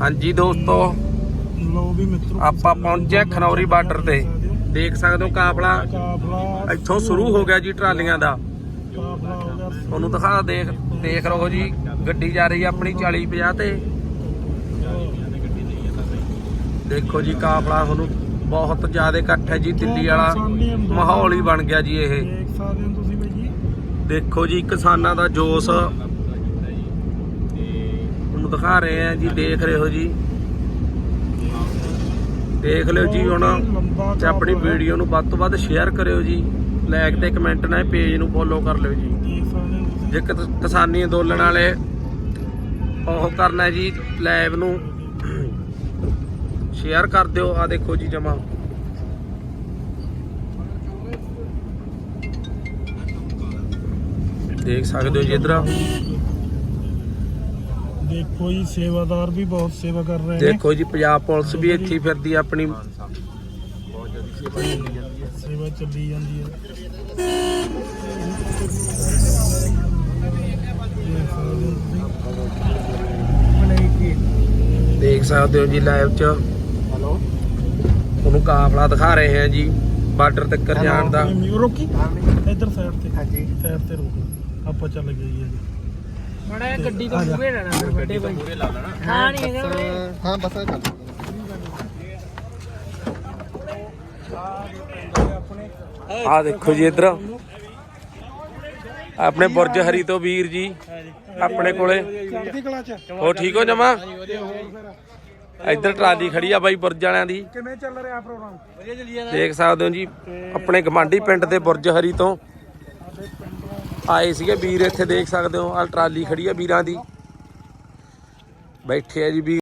ਹਾਂਜੀ ਦੋਸਤੋ ਲੋ ਵੀ ਮਿੱਤਰੋ ਆਪਾਂ ਪਹੁੰਚੇ ਖਨੌਰੀ ਬਾਰਡਰ ਤੇ। ਦੇਖ ਸਕਦੇ ਹੋ। ਕਾਫਲਾ ਇੱਥੋਂ ਸ਼ੁਰੂ ਹੋ ਗਿਆ ਜੀ ਟਰਾਲੀਆਂ ਦਾ। ਤੁਹਾਨੂੰ ਦਿਖਾ ਦੇਖ ਦੇਖ ਰਹੋ ਜੀ ਗੱਡੀ ਜਾ ਰਹੀ ਆਪਣੀ 40 50 ਤੇ। ਦੇਖੋ ਜੀ ਕਾਫਲਾ ਤੁਹਾਨੂੰ ਬਹੁਤ ਜ਼ਿਆਦਾ ਇਕੱਠ ਹੈ ਜੀ ਦਿੱਲੀ ਵਾਲਾ ਮਾਹੌਲ ਹੀ ਬਣ ਗਿਆ ਜੀ ਇਹ। ਦੇਖੋ ਜੀ ਕਿਸਾਨਾਂ ਦਾ ਜੋਸ਼ ਤੁਹਾਨੂੰ ਦਿਖਾ ਰਹੇ ਆ ਜੀ ਦੇਖ ਰਹੇ ਹੋ ਜੀ। ਦੇਖ ਲਿਓ ਜੀ ਹੁਣ ਤੇ ਆਪਣੀ। ਵੀਡੀਓ ਨੂੰ ਵੱਧ ਤੋਂ ਵੱਧ ਸ਼ੇਅਰ ਕਰਿਓ ਜੀ। ਲਾਈਕ ਤੇ ਕਮੈਂਟ ਨਾਲ ਪੇਜ ਨੂੰ ਫੋਲੋ ਕਰ ਲਿਓ ਜੀ। ਜੇ ਕਿਸ- ਕਿਸਾਨੀ ਅੰਦੋਲਨ ਵਾਲੇ ਉਹ ਕਰਨਾ ਜੀ ਲਾਈਵ ਨੂੰ ਸ਼ੇਅਰ ਕਰ ਦਿਓ। ਆ ਦੇਖੋ ਜੀ ਜਮਾ। ਦੇਖ ਸਕਦੇ ਹੋ ਜੀ ਇਧਰ। ਦੇਖੋ ਜੀ ਸੇਵਾਦਾਰ ਵੀ ਬਹੁਤ ਸੇਵਾ ਕਰ ਰਹੇ ਨੇ। ਦੇਖੋ ਜੀ ਪੰਜਾਬ ਪੁਲਿਸ ਵੀ ਇੱਥੇ ਹੀ ਫਿਰਦੀ ਆ ਆਪਣੀ। ਸੇਵਾ ਚੱਲੀ ਜਾਂਦੀ ਹੈ। ਦੇਖ ਸਕਦੇ ਹੋ ਤੁਸੀਂ ਦੇਖ ਸਕਦੇ ਹੋ ਜੀ ਲਾਈਵ 'ਚ। ਹਲੋ ਤੁਹਾਨੂੰ ਕਾਫਲਾ ਦਿਖਾ ਰਹੇ ਹਾਂ ਜੀ ਬਾਰਡਰ ਤੱਕ ਜਾਣ ਦਾ। ਰੋਕੀ। ਇੱਧਰ ਸਾਈਡ ਤੇ। ਹਾਂਜੀ। ਸਾਈਡ ਤੇ ਰੋਕ। ਆਪਾਂ ਚੱਲ ਗਏ ਜੀ। ਮੜਾ ਗੱਡੀ ਤੋਂ ਆ ਜਾ। ਮੂਹਰੇ ਰਹਿਣਾ ਫਿਰ ਵੱਡੇ ਭਾਈ ਹਾਂ ਨਹੀਂ ਹੈਗਾ। ਉਰੇ। ਹਾਂ ਬਸ ਇਹ ਚੱਲ। ਆ ਦੇਖੋ ਜੀ ਇਧਰ। ਆਪਣੇ ਬੁਰਜ ਹਰੀ ਤੋਂ ਵੀਰ ਜੀ ਆਪਣੇ ਕੋਲੇ। ਚੜ੍ਹਦੀ ਕਲਾ ਚ। ਉਹ ਠੀਕ ਹੋ ਜਮਾ? ਇੱਧਰ ਟਰਾਲੀ ਖੜੀ ਆ ਬਾਈ ਬੁਰਜ ਵਾਲਿਆਂ ਦੀ। ਕਿਵੇਂ ਚੱਲ ਰਿਹਾ ਪ੍ਰੋਗਰਾਮ? ਦੇਖ ਸਕਦੇ ਹੋ ਜੀ ਆਪਣੇ ਗਮਾਂਡੀ ਪਿੰਡ ਦੇ ਬੁਰਜ ਹਰੀ ਤੋਂ। ਆਏ ਸੀਗੇ, ਵੀਰ ਇੱਥੇ ਦੇਖ ਸਕਦੇ ਹੋ ਆ ਟਰਾਲੀ ਖੜੀ ਆ ਵੀਰਾਂ ਦੀ। ਬੈਠੇ ਆ ਜੀ ਵੀਰ।